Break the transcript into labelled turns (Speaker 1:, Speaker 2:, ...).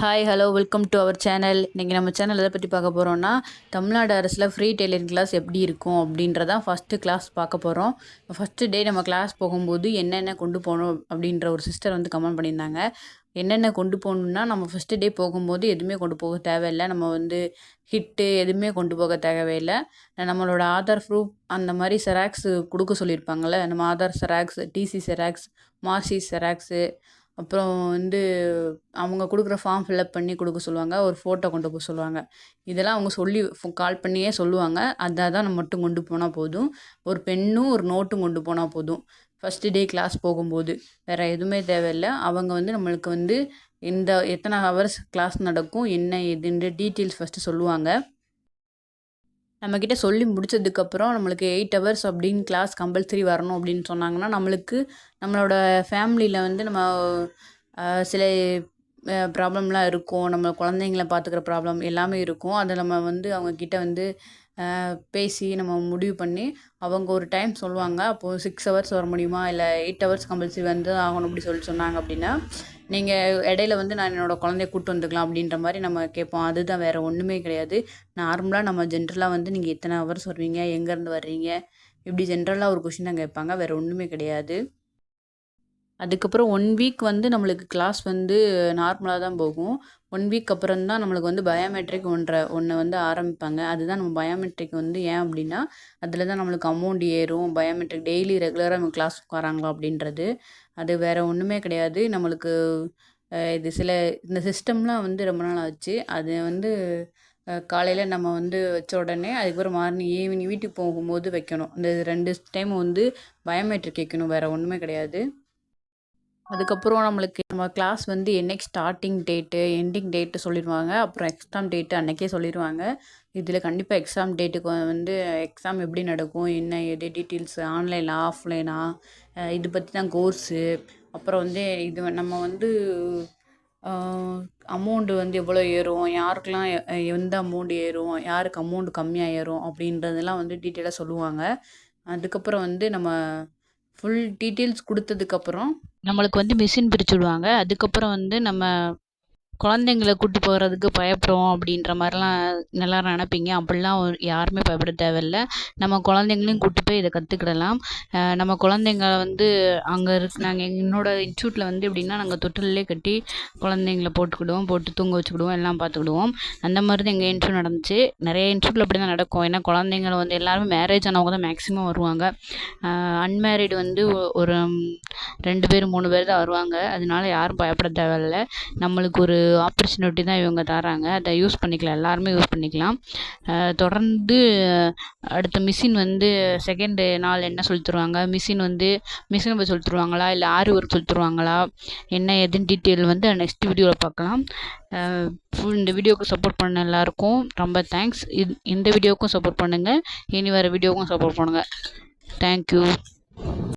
Speaker 1: Hi hello welcome to our channel இன்றைக்கி நம்ம channel எதை பற்றி பார்க்க போகிறோம்னா தமிழ்நாடு அரசில் ஃப்ரீ டெய்லரிங் கிளாஸ் எப்படி இருக்கும் அப்படின்றதான் ஃபஸ்ட்டு கிளாஸ் பார்க்க போகிறோம் ஃபஸ்ட்டு டே நம்ம கிளாஸ் போகும்போது என்னென்ன கொண்டு போகணும் அப்படின்ற ஒரு சிஸ்டர் வந்து கமெண்ட் பண்ணியிருந்தாங்க. என்னென்ன கொண்டு போகணுன்னா நம்ம ஃபஸ்ட்டு டே போகும்போது எதுவுமே கொண்டு போக தேவையில்லை. நம்ம வந்து ஹிட்டு எதுவுமே கொண்டு போக தேவையில்லை. நம்மளோட ஆதார் ப்ரூஃப் அந்த மாதிரி செராக்ஸு கொடுக்க சொல்லியிருப்பாங்கள்ல நம்ம Aadhaar xerox TC xerox marksheet xerox அப்புறம் வந்து அவங்க கொடுக்குற ஃபார்ம் ஃபில்அப் பண்ணி கொடுக்க சொல்லுவாங்க. ஒரு ஃபோட்டோ கொண்டு போக சொல்லுவாங்க. இதெல்லாம் அவங்க சொல்லி கால் பண்ணியே சொல்லுவாங்க. அதை தான் நம்ம மட்டும் கொண்டு போனால் போதும். ஒரு பென்னும் ஒரு நோட்டும் கொண்டு போனால் போதும். ஃபஸ்ட்டு டே கிளாஸ் போகும்போது. வேறு எதுவுமே தேவையில்லை. அவங்க வந்து நம்மளுக்கு வந்து இந்த எத்தனை ஹவர்ஸ் கிளாஸ் நடக்கும் என்ன எதுன்ற டீட்டெயில்ஸ் ஃபஸ்ட்டு சொல்லுவாங்க. நம்மக்கிட்ட சொல்லி முடிச்சதுக்கப்புறம் நம்மளுக்கு எயிட் ஹவர்ஸ் அப்படின்னு கிளாஸ் கம்பல்சரி வரணும் அப்படின்னு சொன்னாங்கன்னா நம்மளுக்கு நம்மளோட ஃபேமிலியில் வந்து நம்ம சில ப்ராப்ளம்லாம் இருக்கும். நம்ம குழந்தைங்கள பார்த்துக்குற ப்ராப்ளம் எல்லாமே இருக்கும். அதை நம்ம வந்து அவங்கக்கிட்ட வந்து பேசி நம்ம முடிவு பண்ணி அவங்க ஒரு டைம் சொல்லுவாங்க அப்போது சிக்ஸ் ஹவர்ஸ் வர முடியுமா? இல்லை எயிட் ஹவர்ஸ் கம்பல்சரி வந்து ஆகணும் அப்படி சொல்லி சொன்னாங்க அப்படின்னா நீங்கள் இடையில வந்து நான் என்னோடய குழந்தைய கூப்பிட்டு வந்துக்கலாம் அப்படின்ற மாதிரி நம்ம கேட்போம். அதுதான் வேறு ஒன்றுமே கிடையாது. நார்மலாக நம்ம ஜென்ரலாக வந்து நீங்கள் எத்தனை ஹவர்ஸ் வருவீங்க எங்கேருந்து வர்றீங்க? இப்படி ஜென்ரலாக ஒரு கொஷின் தான் கேட்பாங்க. வேறு ஒன்றுமே கிடையாது. அதுக்கப்புறம் ஒன் வீக் வந்து நம்மளுக்கு கிளாஸ் வந்து நார்மலாக தான் போகும். ஒன் வீக் அப்புறம் தான் நம்மளுக்கு வந்து பயோமெட்ரிக் ஒன்றை ஒன்று வந்து ஆரம்பிப்பாங்க. அதுதான் நம்ம பயோமெட்ரிக் வந்து ஏன் அப்படின்னா அதில் தான் நம்மளுக்கு அமௌண்ட் ஏறும். பயோமெட்ரிக் டெய்லி ரெகுலராக நம்ம கிளாஸ் வராங்களா அப்படின்றது. அது வேறு ஒன்றுமே கிடையாது. நம்மளுக்கு இது சில இந்த சிஸ்டம்லாம் வந்து ரொம்ப நாள் ஆச்சு. அது வந்து காலையில் நம்ம வந்து வச்ச உடனே அதுக்கப்புறம் மார்னிங் ஈவினிங் வீட்டுக்கு போகும்போது வைக்கணும். இந்த ரெண்டு டைம் வந்து பயோமெட்ரிக் வைக்கணும். வேறு ஒன்றுமே கிடையாது. அதுக்கப்புறம் நம்மளுக்கு நம்ம கிளாஸ் வந்து என்னைக்கு ஸ்டார்டிங் டேட்டு எண்டிங் டேட்டு சொல்லிடுவாங்க. அப்புறம் எக்ஸாம் டேட்டு அன்றைக்கே சொல்லிடுவாங்க. இதில் கண்டிப்பாக எக்ஸாம் டேட்டுக்கு வந்து எக்ஸாம் எப்படி நடக்கும்? என்ன எது டீட்டெயில்ஸு ஆன்லைனா ஆஃப்லைனா இது பற்றி தான் கோர்ஸு அப்புறம் வந்து இது நம்ம வந்து அமௌண்ட்டு வந்து எவ்வளோ ஏறும்? யாருக்கெல்லாம் எந்த அமௌண்ட் ஏறும்? யாருக்கு அமௌண்ட் கம்மியாக ஏறும்? அப்படின்றதெல்லாம் வந்து டீட்டெயிலாக சொல்லுவாங்க. அதுக்கப்புறம் வந்து நம்ம ஃபுல் டீட்டெயில்ஸ் கொடுத்ததுக்கப்புறம் நம்மளுக்கு வந்து மிஷின் பிரித்து விடுவாங்க அதுக்கப்புறம் வந்து நம்ம குழந்தைங்கள கூட்டி போகிறதுக்கு பயப்படுவோம் அப்படின்ற மாதிரிலாம் எல்லோரும் நினப்பீங்க. அப்படிலாம் யாருமே பயப்பட தேவையில்ல. நம்ம குழந்தைங்களையும் கூட்டி போய் இதை கற்றுக்கிடலாம் நம்ம குழந்தைங்கள வந்து அங்கே இருக் நாங்கள் என்னோடய இன்ஸ்டியூட்டில் வந்து எப்படின்னா நாங்கள் தொட்டிலே கட்டி குழந்தைங்கள போட்டுக்கிடுவோம் போட்டு தூங்க வச்சுக்கிடுவோம் எல்லாம் பார்த்துக்கிடுவோம். அந்த மாதிரி தான் எங்கள் இன்ஸ்டியூட் நடந்துச்சு. நிறைய இன்ஸ்டியூட்டில் அப்படி தான் நடக்கும். ஏன்னா குழந்தைங்கள வந்து எல்லாருமே மேரேஜ் ஆனவங்க தான் மேக்ஸிமம் வருவாங்க. அன்மேரிடு வந்து ஒரு ரெண்டு பேர் மூணு பேர் தான் வருவாங்க. அதனால யாரும் பயப்பட தேவையில்ல. நம்மளுக்கு ஒரு ஆப்பர்ச்சுனிட்டி தான் இவங்க தராங்க அதை யூஸ் பண்ணிக்கலாம். எல்லாருமே யூஸ் பண்ணிக்கலாம். தொடர்ந்து அடுத்த மிஷின் வந்து செகண்டு நாள் என்ன சொல்லி தருவாங்க? மிஷின் வந்து மிஷின் பற்றி சொல்லி தருவாங்களா? இல்லை ஆரி ஒர்க் சொல்லி தருவாங்களா? என்ன எதுன்னு டீட்டெயில் வந்து நெக்ஸ்ட் வீடியோவில் பார்க்கலாம். ஃபுல் இந்த வீடியோவுக்கு சப்போர்ட் பண்ண எல்லாருக்கும் ரொம்ப தேங்க்ஸ் இது இந்த வீடியோவுக்கும் சப்போர்ட் பண்ணுங்கள் இனி வர வீடியோவுக்கும் சப்போர்ட் பண்ணுங்கள் தேங்க்யூ